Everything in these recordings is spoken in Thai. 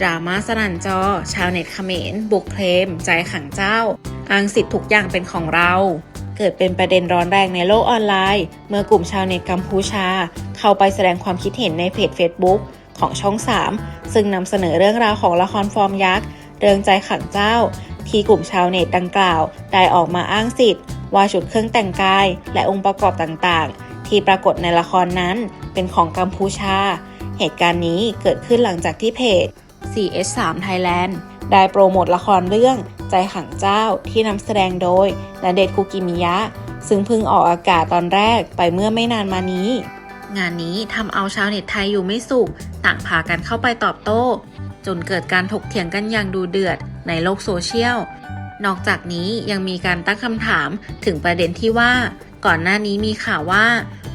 ดราม่าสนั่นจอ ชาวเน็ตเขมร บุกเคลม ใจขังเจ้า อ้างสิทธิ์ทุกอย่างเป็นของเรา เกิดเป็นประเด็นร้อนแรงในโลกออนไลน์ เมื่อกลุ่มชาวเน็ตกัมพูชา เข้าไปแสดงความคิดเห็นในเพจ Facebook ของช่อง 3 ซึ่งนำเสนอเรื่องราวของละครฟอร์มยักษ์ เรื่องใจขังเจ้า ที่กลุ่มชาวเน็ตดังกล่าว ได้ออกมาอ้างสิทธิ์ ว่าชุดเครื่องแต่งกาย และองค์ประกอบต่างๆ ที่ปรากฏในละครนั้นเป็นของกัมพูชา เหตุการณ์นี้เกิดขึ้นหลังจากที่เพจ CS3 Thailand ได้โปรโมทละครเรื่องใจขังเจ้าที่นำแสดงโดยณเดชน์คุกิมิยะ ซึ่งเพิ่งออกอากาศตอนแรกไปเมื่อไม่นานมานี้ งานนี้ทำเอาชาวเน็ตไทยอยู่ไม่สุข ต่างพากันเข้าไปตอบโต้ จนเกิดการถกเถียงกันอย่างดูเดือดในโลกโซเชียล นอกจากนี้ยังมีการตั้งคำถามถึงประเด็นที่ว่า ก่อนหน้านี้มีข่าวว่า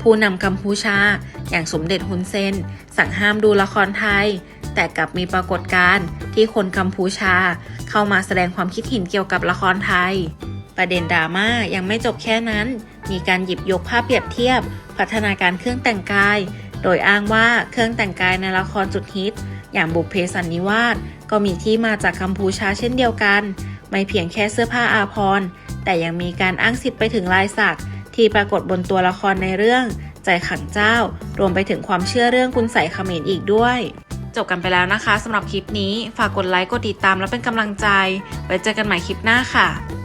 ผู้นำกัมพูชา อย่างสมเด็จฮุนเซน สั่งห้ามดูละครไทย แต่กลับมีปรากฏการณ์ที่คนกัมพูชา เข้ามาแสดงความคิดเห็นเกี่ยวกับละครไทย ประเด็นดราม่ายังไม่จบแค่นั้น มีการหยิบยกภาพเปรียบเทียบ พัฒนาการเครื่องแต่งกาย โดยอ้างว่าเครื่องแต่งกายในละครจุดฮิต อย่างบุพเพสันนิวาสก็มีที่มาจากกัมพูชาเช่นเดียวกัน ไม่เพียงแค่เสื้อผ้าอาภรณ์แต่ยังมีการอ้างสิทธิ์ไปถึงลายสักที่ปรากฏบนตัวละครในเรื่อง ใจขังเจ้ารวมไปถึงความเชื่อเรื่องคุณใส่เขมรอีกด้วย จบกันไปแล้วนะคะสำหรับคลิปนี้ฝากกดไลค์กดติดตามและเป็นกำลังใจไว้เจอกันใหม่คลิปหน้าค่ะ